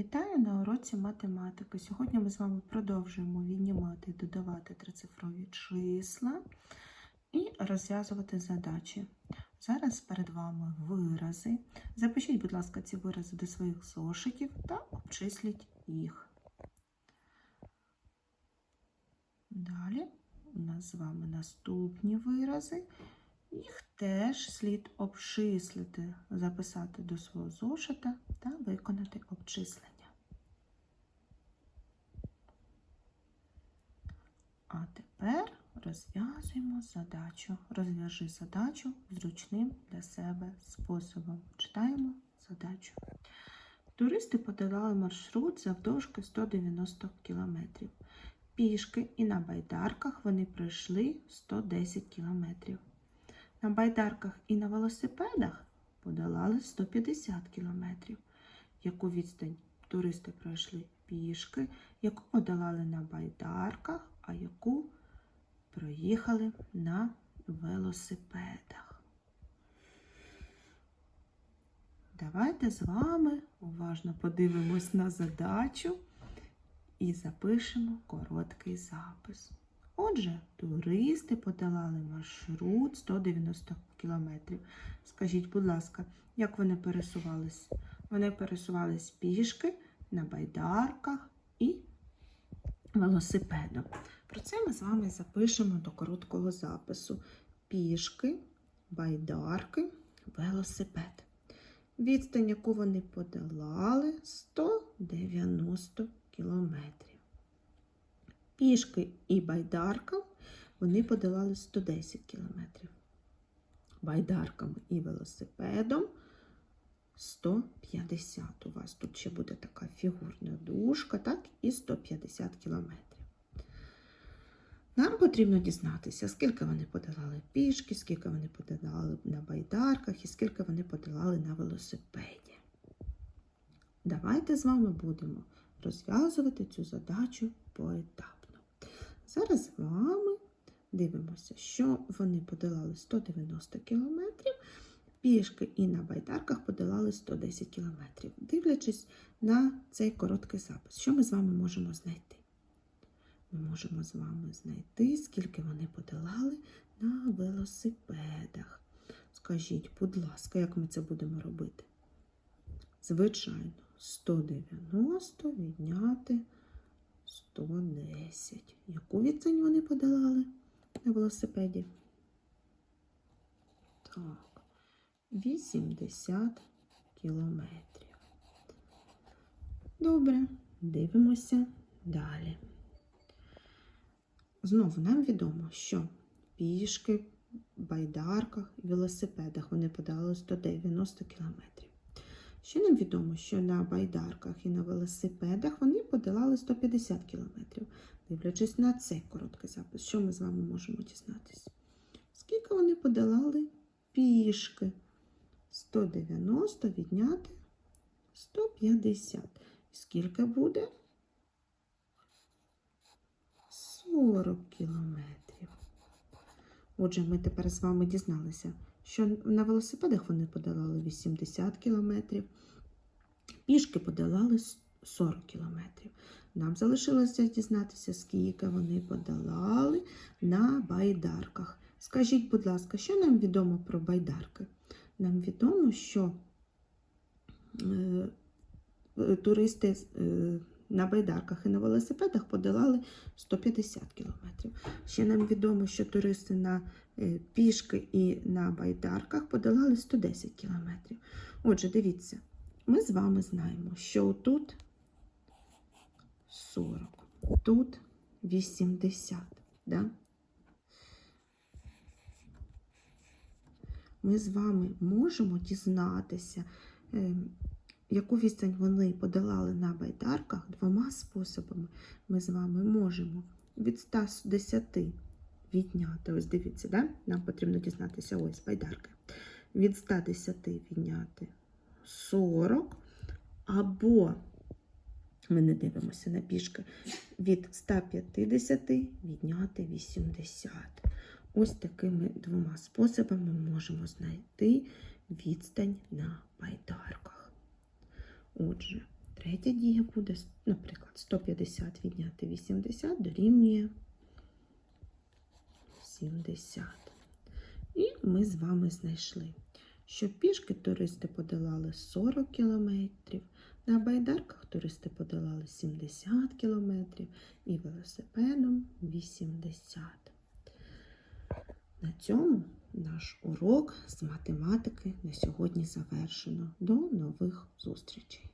Вітаю на уроці математики. Сьогодні ми з вами продовжуємо віднімати додавати трицифрові числа і розв'язувати задачі. Зараз перед вами вирази. Запишіть, будь ласка, ці вирази до своїх зошитів та обчисліть їх. Далі у нас з вами наступні вирази. Їх теж слід обчислити, записати до свого зошита та виконати обчислення. А тепер розв'язуємо задачу. Розв'яжи задачу зручним для себе способом. Читаємо задачу. Туристи подолали маршрут завдовжки 190 км. Пішки і на байдарках вони пройшли 110 кілометрів. На байдарках і на велосипедах подолали 150 кілометрів. Яку відстань туристи пройшли пішки, яку подолали на байдарках, яку проїхали на велосипедах. Давайте з вами уважно подивимось на задачу і запишемо короткий запис. Отже, туристи подолали маршрут 190 кілометрів. Скажіть, будь ласка, як вони пересувались? Вони пересувались пішки на байдарках і велосипедом. Про це ми з вами запишемо до короткого запису. Пішки, байдарки, велосипед. Відстань, яку вони подолали, 190 кілометрів. Пішки і байдаркам вони подолали 110 кілометрів. Байдарками і велосипедом 150. У вас тут ще буде така фігурна дужка, так, і 150 кілометрів. Нам потрібно дізнатися, скільки вони подолали пішки, скільки вони подолали на байдарках і скільки вони подолали на велосипеді. Давайте з вами будемо розв'язувати цю задачу поетапно. Зараз з вами дивимося, що вони подолали 190 кілометрів, пішки і на байдарках подолали 110 кілометрів. Дивлячись на цей короткий запис, що ми з вами можемо знайти? Ми можемо з вами знайти, скільки вони подолали на велосипедах. Скажіть, будь ласка, як ми це будемо робити? Звичайно, 190 відняти 110. Яку відстань вони подолали на велосипеді? Так, 80 кілометрів. Добре, дивимося далі. Знову нам відомо, що пішки, байдарках і велосипедах вони подали 190 кілометрів. Ще нам відомо, що на байдарках і на велосипедах вони подолали 150 кілометрів. Дивлячись на цей короткий запис, що ми з вами можемо дізнатися? Скільки вони подолали пішки? 190 відняти 150. І скільки буде? 40 кілометрів. Отже, ми тепер з вами дізналися, що на велосипедах вони подолали 80 кілометрів, пішки подолали 40 кілометрів. Нам залишилося дізнатися, скільки вони подолали на байдарках. Скажіть, будь ласка, що нам відомо про байдарки? Нам відомо, що е, туристи е, на байдарках і на велосипедах подолали 150 кілометрів. Ще нам відомо, що туристи на е, пішки і на байдарках подолали 110 кілометрів. Отже, дивіться, ми з вами знаємо, що тут 40, тут 80. Да? Ми з вами можемо дізнатися, е, яку відстань вони подолали на байдарках двома способами. Ми з вами можемо від 110 відняти, ось дивіться, да? нам потрібно дізнатися ось байдарки. Від 110 відняти 40, або ми не дивимося на пішки, від 150 відняти 80. Ось такими двома способами ми можемо знайти відстань на байдарках. Отже, Третя дія буде, наприклад, 150 відняти 80 дорівнює 70. І ми з вами знайшли, що пішки туристи подолали 40 кілометрів, на байдарках туристи подолали 70 кілометрів і велосипедом 80. На цьому наш урок з математики на сьогодні завершено. До нових зустрічей!